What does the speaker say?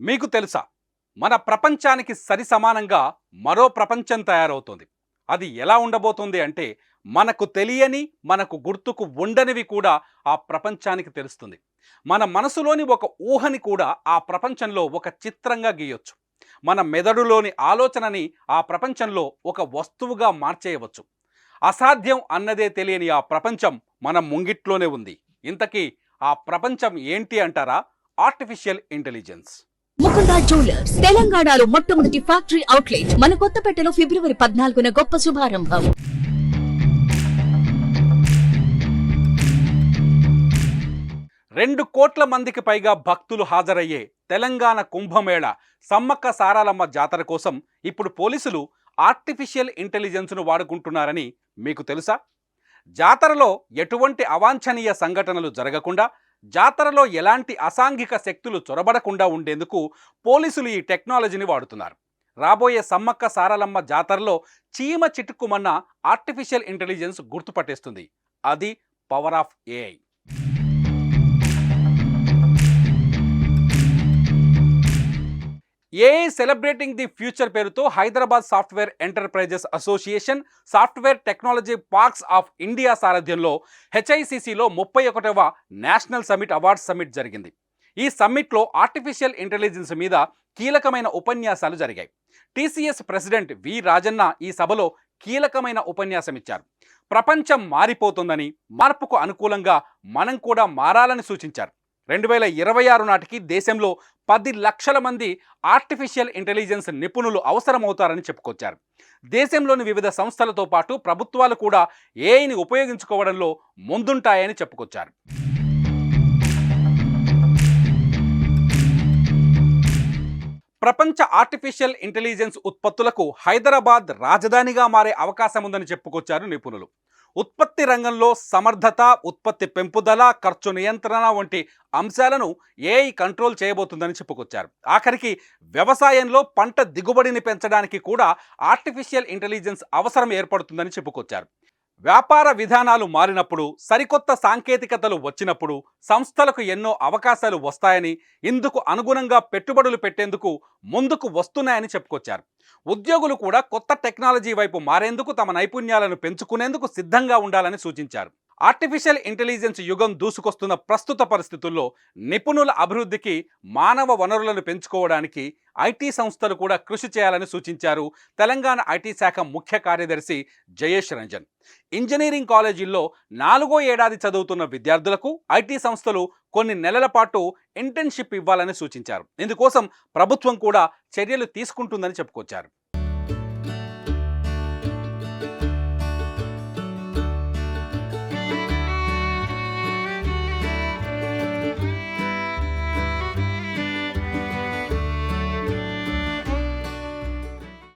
మీకు తెలుసా? మన ప్రపంచానికి సరి సమానంగా మరో ప్రపంచం తయారవుతుంది. అది ఎలా ఉండబోతుంది అంటే మనకు తెలియని మనకు గుర్తుకు ఉండనివి కూడా ఆ ప్రపంచానికి తెలుస్తుంది. మన మనసులోని ఒక ఊహని కూడా ఆ ప్రపంచంలో ఒక చిత్రంగా గీయొచ్చు. మన మెదడులోని ఆలోచనని ఆ ప్రపంచంలో ఒక వస్తువుగా మార్చేయవచ్చు. అసాధ్యం అన్నదే తెలియని ఆ ప్రపంచం మన ముంగిట్లోనే ఉంది. ఇంతకీ ఆ ప్రపంచం ఏంటి అంటారా? Artificial intelligence. ముకుందా జ్యువెలర్స్. తెలంగాణలో మొట్టమొదటి ఫ్యాక్టరీ అవుట్లెట్. మన కొత్తపేటలో ఫిబ్రవరి పద్నాలుగున గొప్ప శుభారంభం. రెండు కోట్ల మందికి పైగా భక్తులు హాజరయ్యే తెలంగాణ కుంభమేళ సమ్మక్క సారాలమ్మ జాతర కోసం ఇప్పుడు పోలీసులు ఆర్టిఫిషియల్ ఇంటెలిజెన్స్ను వాడుకుంటున్నారని మీకు తెలుసా? జాతరలో ఎటువంటి అవాంఛనీయ సంఘటనలు జరగకుండా జాతరలో ఎలాంటి అసాంఘిక శక్తులు చొరబడకుండా ఉండేందుకు పోలీసులు ఈ టెక్నాలజీని వాడుతున్నారు. రాబోయే సమ్మక్క సారలమ్మ జాతరలో చీమ చిటుక్కుమన్న ఆర్టిఫిషియల్ ఇంటెలిజెన్స్ గుర్తుపట్టేస్తుంది. అది power of AI AI celebrating the future పేరుతో Hyderabad software enterprises association software technology parks of India సారథ్యంలో హెచ్ఐసిసిలో ముప్పై ఒకటవ నేషనల్ సమిట్ అవార్డ్స్ సమిట్ జరిగింది. ఈ సమ్మిట్లో ఆర్టిఫిషియల్ ఇంటెలిజెన్స్ మీద కీలకమైన ఉపన్యాసాలు జరిగాయి. టీసీఎస్ ప్రెసిడెంట్ వి రాజన్న ఈ సభలో కీలకమైన ఉపన్యాసం ఇచ్చారు. ప్రపంచం మారిపోతుందని మార్పుకు అనుకూలంగా మనం కూడా మారాలని సూచించారు. రెండు వేల ఇరవై ఆరు నాటికి దేశంలో పది లక్షల మంది ఆర్టిఫిషియల్ ఇంటెలిజెన్స్ నిపుణులు అవసరమవుతారని చెప్పుకొచ్చారు. దేశంలోని వివిధ సంస్థలతో పాటు ప్రభుత్వాలు కూడా ఏఐని ఉపయోగించుకోవడంలో ముందుంటాయని చెప్పుకొచ్చారు. ప్రపంచ ఆర్టిఫిషియల్ ఇంటెలిజెన్స్ ఉత్పత్తులకు హైదరాబాద్ రాజధానిగా మారే అవకాశం ఉందని చెప్పుకొచ్చారు నిపుణులు. ఉత్పత్తి రంగంలో సమర్థత ఉత్పత్తి పెంపుదల ఖర్చు నియంత్రణ వంటి అంశాలను ఏఐ కంట్రోల్ చేయబోతుందని చెప్పుకొచ్చారు. ఆఖరికి వ్యవసాయంలో పంట దిగుబడిని పెంచడానికి కూడా ఆర్టిఫిషియల్ ఇంటెలిజెన్స్ అవసరం ఏర్పడుతుందని చెప్పుకొచ్చారు. వ్యాపార విధానాలు మారినప్పుడు సరికొత్త సాంకేతికతలు వచ్చినప్పుడు సంస్థలకు ఎన్నో అవకాశాలు వస్తాయని ఇందుకు అనుగుణంగా పెట్టుబడులు పెట్టేందుకు ముందుకు వస్తున్నాయని చెప్పుకొచ్చారు. ఉద్యోగులు కూడా కొత్త టెక్నాలజీ వైపు మారేందుకు తమ నైపుణ్యాలను పెంచుకునేందుకు సిద్ధంగా ఉండాలని సూచించారు. ఆర్టిఫిషియల్ ఇంటెలిజెన్స్ యుగం దూసుకొస్తున్న ప్రస్తుత పరిస్థితుల్లో నిపుణుల అభివృద్ధికి మానవ వనరులను పెంచుకోవడానికి ఐటీ సంస్థలు కూడా కృషి చేయాలని సూచించారు తెలంగాణ ఐటీ శాఖ ముఖ్య కార్యదర్శి జయేష్ రంజన్. ఇంజనీరింగ్ కాలేజీల్లో నాలుగో ఏడాది చదువుతున్న విద్యార్థులకు ఐటీ సంస్థలు కొన్ని నెలల పాటు ఇంటర్న్షిప్ ఇవ్వాలని సూచించారు. ఇందుకోసం ప్రభుత్వం కూడా చర్యలు తీసుకుంటుందని చెప్పుకొచ్చారు.